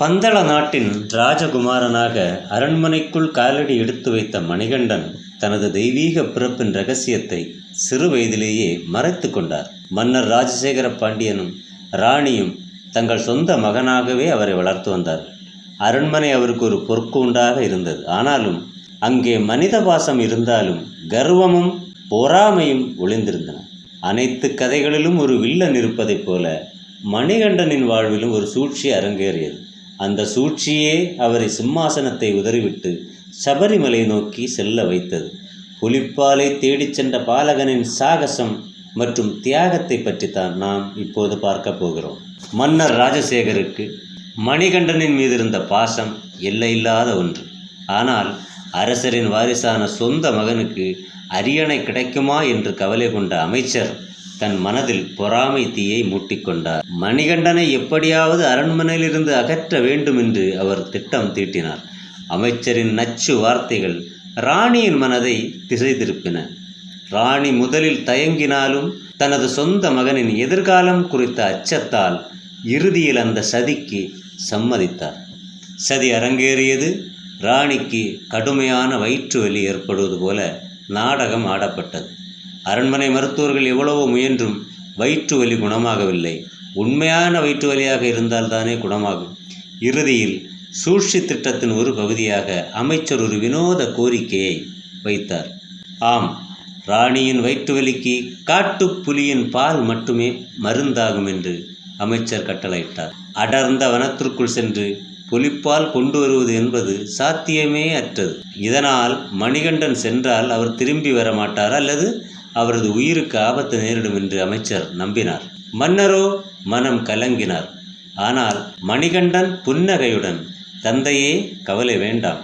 பந்தள நாட்டின் ராஜகுமாரனாக அரண்மனைக்குள் காலடி எடுத்து வைத்த மணிகண்டன் தனது தெய்வீக பிறப்பின் ரகசியத்தை சிறு வயதிலேயே மறைத்து கொண்டார். மன்னர் ராஜசேகர பாண்டியனும் ராணியும் தங்கள் சொந்த மகனாகவே அவரை வளர்த்து வந்தார்கள் அரண்மனை அவருக்கு ஒரு பொற்கூண்டாக இருந்தது. ஆனாலும் அங்கே மனித பாசம் இருந்தாலும் கர்வமும் பொறாமையும் ஒளிந்திருந்தன. அனைத்து கதைகளிலும் ஒரு வில்லன் இருப்பதைப் போல மணிகண்டனின் வாழ்விலும் ஒரு சூழ்ச்சி அரங்கேறியது. அந்த சூழ்ச்சியே அவரை சிம்மாசனத்தை உதறிவிட்டு சபரிமலை நோக்கி செல்ல வைத்தது. புலிப்பாலை தேடிச் சென்ற பாலகனின் சாகசம் மற்றும் தியாகத்தை பற்றித்தான் நாம் இப்போது பார்க்க போகிறோம். மன்னர் ராஜசேகருக்கு மணிகண்டனின் மீது இருந்த பாசம் எல்லையில்லாத ஒன்று. ஆனால் அரசரின் வாரிசான சொந்த மகனுக்கு அரியணை கிடைக்குமா என்று கவலை கொண்ட அமைச்சர் தன் மனதில் பொறாமை தீயை மூட்டிக்கொண்டார். மணிகண்டனை எப்படியாவது அரண்மனையிலிருந்து அகற்ற வேண்டும் என்று அவர் திட்டம் தீட்டினார். அமைச்சரின் நச்சு வார்த்தைகள் ராணியின் மனதை திசை திருப்பின ராணி முதலில் தயங்கினாலும் தனது சொந்த மகனின் எதிர்காலம் குறித்த அச்சத்தால் இறுதியில் அந்த சதிக்கு சம்மதித்தார். சதி அரங்கேறியது ராணிக்கு கடுமையான வயிற்று வலி ஏற்படுவது போல நாடகம் ஆடப்பட்டது. அரண்மனை மருத்துவர்கள் எவ்வளவோ முயன்றும் வயிற்று வலி குணமாகவில்லை. உண்மையான வயிற்று வலியாக இருந்தால்தானே குணமாகும். இறுதியில் சூழ்ச்சி திட்டத்தின் ஒரு பகுதியாக அமைச்சர் ஒரு வினோத கோரிக்கையை வைத்தார். ஆம் ராணியின் வயிற்று வலிக்கு காட்டுப்புலியின் பால் மட்டுமே மருந்தாகும் என்று அமைச்சர் கட்டளையிட்டார். அடர்ந்த வனத்திற்குள் சென்று புலிப்பால் கொண்டு வருவது என்பது சாத்தியமே அற்றது. இதனால் மணிகண்டன் சென்றால் அவர் திரும்பி வர மாட்டார் அல்லது அவரது உயிருக்கு ஆபத்து நேரிடும் என்று அமைச்சர் நம்பினார். மன்னரோ மனம் கலங்கினார். ஆனால் மணிகண்டன் புன்னகையுடன் தந்தையே கவலை வேண்டாம்.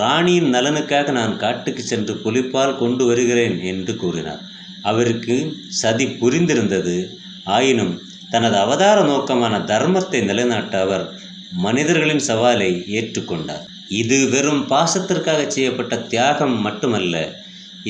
ராணியின் நலனுக்காக நான் காட்டுக்கு சென்று புலிப்பால் கொண்டு வருகிறேன் என்று கூறினார். அவருக்கு சதி புரிந்திருந்தது. ஆயினும் தனது அவதார நோக்கமான தர்மத்தை நிலைநாட்ட அவர் மனிதர்களின் சவாலை ஏற்றுக்கொண்டார். இது வெறும் பாசத்திற்காக செய்யப்பட்ட தியாகம் மட்டுமல்ல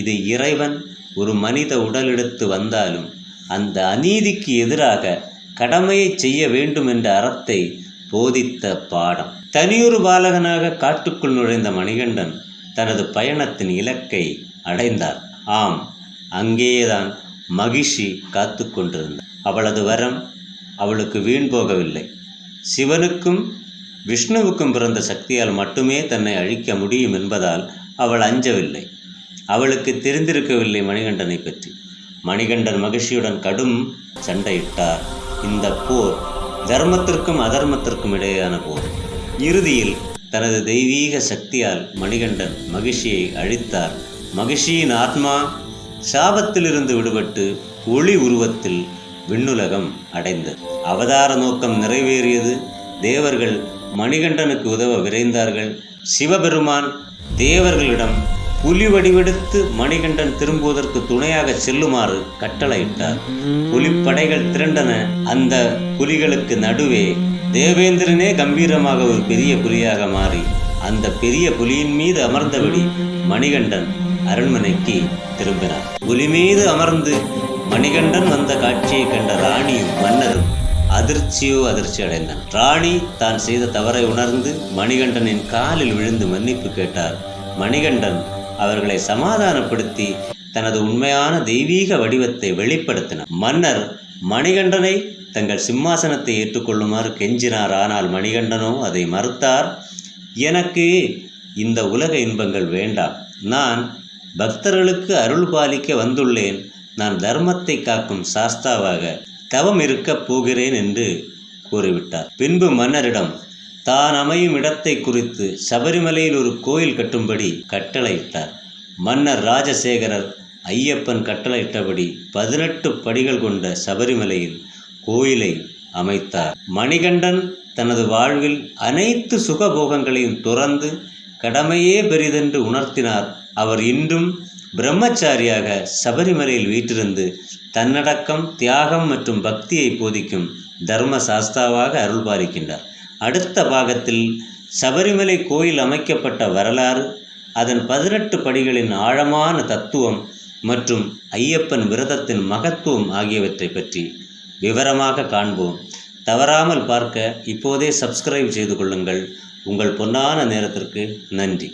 இது இறைவன் ஒரு மனித உடலெடுத்து வந்தாலும் அந்த அநீதிக்கு எதிராக கடமையை செய்ய வேண்டும் என்ற அறத்தை போதித்த பாடம். தனியொரு பாலகனாக காட்டுக்குள் நுழைந்த மணிகண்டன் தனது பயணத்தின் இலக்கை அடைந்தார். ஆம் அங்கேயேதான் மகிஷி காத்து கொண்டிருந்தார். அவளது வரம் அவளுக்கு வீண் போகவில்லை. சிவனுக்கும் விஷ்ணுவுக்கும் பிறந்த சக்தியால் மட்டுமே தன்னை அழிக்க முடியும் என்பதால் அவள் அஞ்சவில்லை. அவளுக்கு தெரிந்திருக்கவில்லை மணிகண்டனை பற்றி. மணிகண்டன் மகிழ்ச்சியுடன் கடும் சண்டையிட்டார். இந்த போர் தர்மத்திற்கும் அதர்மத்திற்கும் இடையேயான போர். இறுதியில் தனது தெய்வீக சக்தியால் மணிகண்டன் மகிழ்ச்சியை அழித்தார். மகிழ்ச்சியின் ஆத்மா சாபத்திலிருந்து விடுபட்டு ஒளி உருவத்தில் விண்ணுலகம் அடைந்தது. அவதார நோக்கம் நிறைவேறியது. தேவர்கள் மணிகண்டனுக்கு உதவ விரைந்தார்கள். சிவபெருமான் தேவர்களிடம் புலி வடிவெடுத்து மணிகண்டன் திரும்புவதற்கு துணையாக செல்லுமாறு கட்டளையிட்டார். புலிப்படைகள் திரண்டன. அந்த புலிகளுக்கு நடுவே தேவேந்திரனே கம்பீரமாக ஒரு பெரிய புலியாக மாறி அந்த பெரிய புலியின் மீது அமர்ந்தபடி மணிகண்டன் அரண்மனைக்கு திரும்பினார். புலி மீது அமர்ந்து மணிகண்டன் வந்த காட்சியை கண்ட ராணியும் மன்னரும் அதிர்ச்சியோ அதிர்ச்சி அடைந்தான் ராணி தான் செய்த தவறை உணர்ந்து மணிகண்டனின் காலில் விழுந்து மன்னிப்பு கேட்டார். மணிகண்டன் அவர்களை சமாதானப்படுத்தி தனது உண்மையான தெய்வீக வடிவத்தை வெளிப்படுத்தினார். மன்னர் மணிகண்டனை தங்கள் சிம்மாசனத்தை ஏற்றுக்கொள்ளுமாறு கெஞ்சினார். ஆனால் மணிகண்டனோ அதை மறுத்தார். எனக்கு இந்த உலக இன்பங்கள் வேண்டாம். நான் பக்தர்களுக்கு அருள் பாலிக்க வந்துள்ளேன். நான் தர்மத்தை காக்கும் சாஸ்தாவாக தவம் இருக்கப் போகிறேன் என்று கூறிவிட்டார். பின்பு மன்னரிடம் தான் அமையும் இடத்தை குறித்து சபரிமலையில் ஒரு கோயில் கட்டும்படி கட்டளையிட்டார். மன்னர் ராஜசேகரர் ஐயப்பன் கட்டளையிட்டபடி பதினெட்டு படிகள் கொண்ட சபரிமலையில் கோயிலை அமைத்தார். மணிகண்டன் தனது வாழ்வில் அனைத்து சுகபோகங்களையும் துறந்து கடமையே பெரிதென்று உணர்த்தினார். அவர் இன்றும் பிரம்மச்சாரியாக சபரிமலையில் வீற்றிருந்து தன்னடக்கம் தியாகம் மற்றும் பக்தியை போதிக்கும் தர்ம சாஸ்தாவாக அருள் பாலிக்கின்றார் அடுத்த பாகத்தில் சபரிமலை கோயில் அமைக்கப்பட்ட வரலாறு அதன் பதினெட்டு படிகளின் ஆழமான தத்துவம் மற்றும் ஐயப்பன் விரதத்தின் மகத்துவம் ஆகியவற்றை பற்றி விவரமாக காண்போம். தவறாமல் பார்க்க இப்போதே சப்ஸ்கிரைப் செய்து கொள்ளுங்கள். உங்கள் பொன்னான நேரத்திற்கு நன்றி.